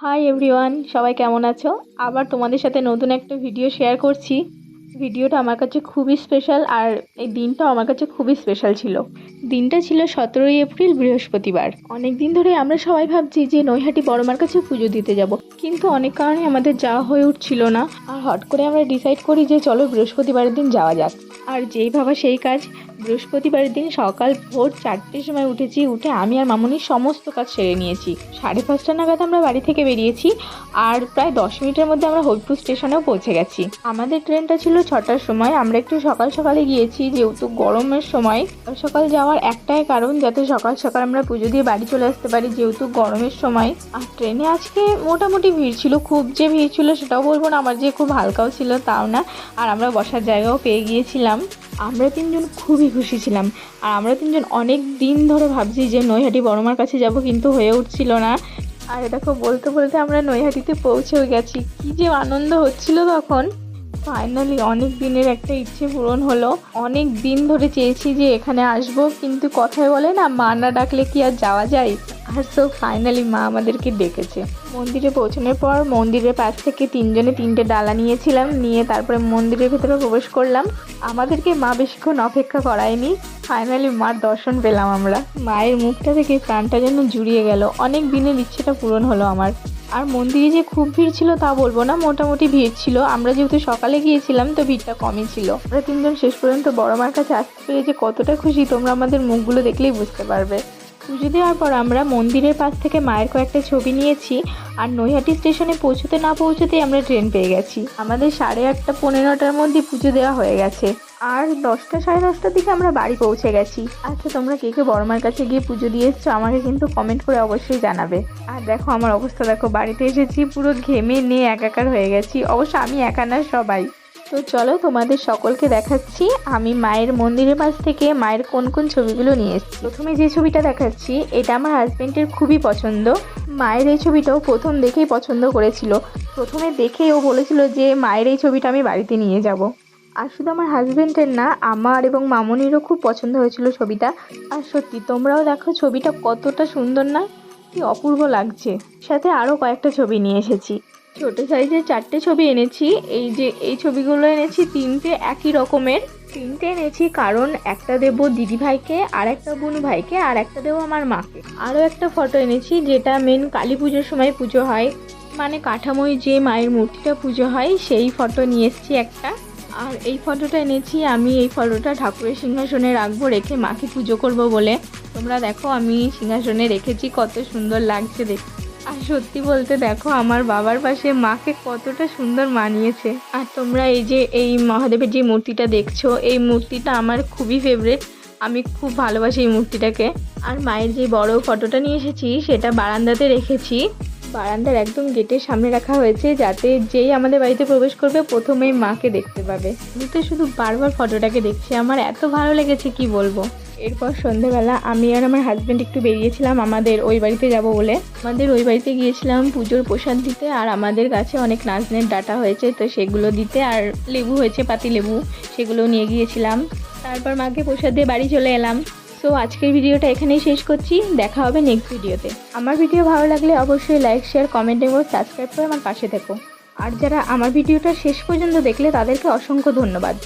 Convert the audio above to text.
Hi everyone সবাই কেমন আছো? আবার তোমাদের সাথে নতুন একটা ভিডিও শেয়ার করছি। ভিডিওটা আমার কাছে খুবই স্পেশাল আর এই দিনটা আমার কাছে খুবই স্পেশাল ছিল। দিনটা ছিল সতেরোই এপ্রিল, বৃহস্পতিবার। অনেক দিন ধরে আমরা সবাই ভাবছি যে নৈহাটি বড়মার কাছে পুজো দিতে যাব। কিন্তু অনেক কারণে আমাদের যাওয়া হয়ে উঠছিল না। আর হট করে আমরা ডিসাইড করি যে চলো বৃহস্পতিবারের দিন যাওয়া যাক। আর যেই ভাবা সেই কাজ। বৃহস্পতিবারের দিন সকাল ভোর চারটের সময় উঠেছি, উঠে আমি আর মামুনি সমস্ত কাজ সেরে নিয়েছি। সাড়ে পাঁচটা নাগাদ আমরা বাড়ি থেকে বেরিয়েছি আর প্রায় দশ মিনিটের মধ্যে আমরা হরিপুর স্টেশনেও পৌঁছে গেছি। আমাদের ট্রেনটা ছিল ছটার সময়, আমরা একটু সকাল সকালে গিয়েছি, যেহেতু গরমের সময়। সকাল সকাল যাওয়ার একটাই কারণ, যাতে সকাল সকাল আমরা পুজো দিয়ে বাড়ি চলে আসতে পারি, যেহেতু গরমের সময়। আর ট্রেনে আজকে মোটামুটি ভিড় ছিল, খুব যে ভিড় ছিল সেটাও বলব না, আমার যে খুব হালকাও ছিল তাও না। আর আমরা বসার জায়গাও পেয়ে গিয়েছিলাম। আমরা তিনজন খুবই খুশি ছিলাম। আর আমরা তিনজন অনেক দিন ধরে ভাবছি যে নৈহাটি বড়মার কাছে যাব, কিন্তু হয়ে উঠছিল না। আর দেখো, বলতে বলতে আমরা নৈহাটিতে পৌঁছেও গেছি। কী যে আনন্দ হচ্ছিল তখন। ফাইনালি অনেক দিনের একটা ইচ্ছে পূরণ হলো। অনেক দিন ধরে চেয়েছি যে এখানে আসব, কিন্তু কথায় বলে না, মা না ডাকলে কি আর যাওয়া যায়? আর সো ফাইনালি মা আমাদেরকে ডেকেছে। মন্দিরে পৌঁছানোর পর মন্দিরের পাশ থেকে তিনজনে তিনটে ডালা নিয়েছিলাম, নিয়ে তারপরে মন্দিরের ভেতরে প্রবেশ করলাম। আমাদেরকে মা বেশিক্ষণ অপেক্ষা করায়নি। ফাইনালি মার দর্শন পেলাম আমরা। মায়ের মুখটা থেকে প্রাণটা যেন জুড়িয়ে গেল। অনেক দিনের ইচ্ছেটা পূরণ হলো আমার। আর মন্দিরে যে খুব ভিড় ছিল তা বলব না, মোটামুটি ভিড় ছিল। আমরা যেহেতু সকালে গিয়েছিলাম, তো ভিড়টা কমই ছিল। আমরা তিনজন শেষ পর্যন্ত বড় মার কাছে আসতে পেরে যে কতটা খুশি, তোমরা আমাদের মুখগুলো দেখলেই বুঝতে পারবে। পুজো দেওয়ার পর আমরা মন্দিরের পাশ থেকে মায়ের কয়েকটা ছবি নিয়েছি আর নৈহাটি স্টেশনে পৌঁছতে না পৌঁছতেই আমরা ট্রেন পেয়ে গেছি। আমাদের সাড়ে আটটা, পনেরোটার মধ্যে পুজো দেওয়া হয়ে গেছে। আর দশটা, সাড়ে দশটার দিকে আমরা বাড়ি পৌঁছে গেছি। আচ্ছা তোমরা কে কে বড়মার কাছে গিয়ে পুজো দিয়ে এসছো আমাকে কিন্তু কমেন্ট করে অবশ্যই জানাবে। আর দেখো, আমার অবস্থা দেখো, বাড়িতে এসেছি, পুরো ঘেমে নিয়ে একাকার হয়ে গেছি। অবশ্য আমি একা না, সবাই। তো চলো তোমাদের সকলকে দেখাচ্ছি। আমি মায়ের মন্দিরের পাশ থেকে মায়ের কোন কোন ছবিগুলো নিয়ে এসেছি। প্রথমে যে ছবিটা দেখাচ্ছি, এটা আমার হাজব্যান্ডের খুবই পছন্দ। মায়ের এই ছবিটাও প্রথম দেখেই পছন্দ করেছিল। প্রথমে দেখেই ও বলেছিল যে, মায়ের এই ছবিটা আমি বাড়িতে নিয়ে যাব। আর শুধু আমার হাজব্যান্ডের না, আমার এবং মামনিরও খুব পছন্দ হয়েছিল ছবিটা। আর সত্যি, তোমরাও দেখো ছবিটা কতটা সুন্দর না কি অপূর্ব লাগছে। সাথে আরও কয়েকটা ছবি নিয়ে এসেছি। ছোট সাইজের চারটে ছবি এনেছি। এই যে, এই ছবিগুলো এনেছি তিনটে একই রকমের। তিনটে এনেছি কারণ একটা দেবো দিদি ভাইকে, আর একটা বোন ভাইকে, আর একটা দেবো আমার মাকে। আরও একটা ফটো এনেছি যেটা মেন কালী পুজোর সময় পুজো হয়। মানে কাঠামোয় যে মায়ের মূর্তিটা পুজো হয়, সেই ফটো নিয়ে এসেছি একটা। আর এই ফটোটা এনেছি আমি, এই ফটোটা ঠাকুরের সিংহাসনে রাখব, রেখে মাকে পুজো করব বলে। তোমরা দেখো আমি সিংহাসনে রেখেছি, কত সুন্দর লাগছে দেখতে। আর সত্যি বলতে দেখো, আমার বাবার পাশে মাকে কতটা সুন্দর মানিয়েছে। আর তোমরা এই যে, এই মহাদেবের যে মূর্তিটা দেখছ, এই মূর্তিটা আমার খুবই ফেভারেট আমি খুব ভালোবাসি এই মূর্তিটাকে। আর মায়ের যে বড় ফটোটা নিয়ে এসেছি, সেটা বারান্দাতে রেখেছি। বারান্দার একদম গেটের সামনে রাখা হয়েছে, যাতে যেই আমাদের বাড়িতে প্রবেশ করবে, প্রথমেই মাকে দেখতে পাবে। আমি তো শুধু বারবার ফটোটাকে দেখছি, আমার এত ভালো লেগেছে, কি বলব? এরপর সন্ধেবেলা আমি আর আমার হাজব্যান্ড একটু বেরিয়েছিলাম আমাদের ওই বাড়িতে যাব বলে। আমাদের ওই বাড়িতে গিয়েছিলাম পুজোর প্রসাদ দিতে আর আমাদের কাছে অনেক নাচনের ডাটা হয়েছে, তো সেগুলো দিতে আর লেবু হয়েছে, পাতি লেবু সেগুলো নিয়ে গিয়েছিলাম। তারপর মাকে প্রসাদ দিয়ে বাড়ি চলে এলাম। সো আজকের ভিডিওটা এখানেই শেষ করছি। দেখা হবে নেক্সট ভিডিওতে। আমার ভিডিও ভালো লাগলে অবশ্যই লাইক শেয়ার কমেন্ট এবং সাবস্ক্রাইব করে আমার পাশে থেকো। আর যারা আমার ভিডিওটা শেষ পর্যন্ত দেখলে তাদেরকে অসংখ্য ধন্যবাদ।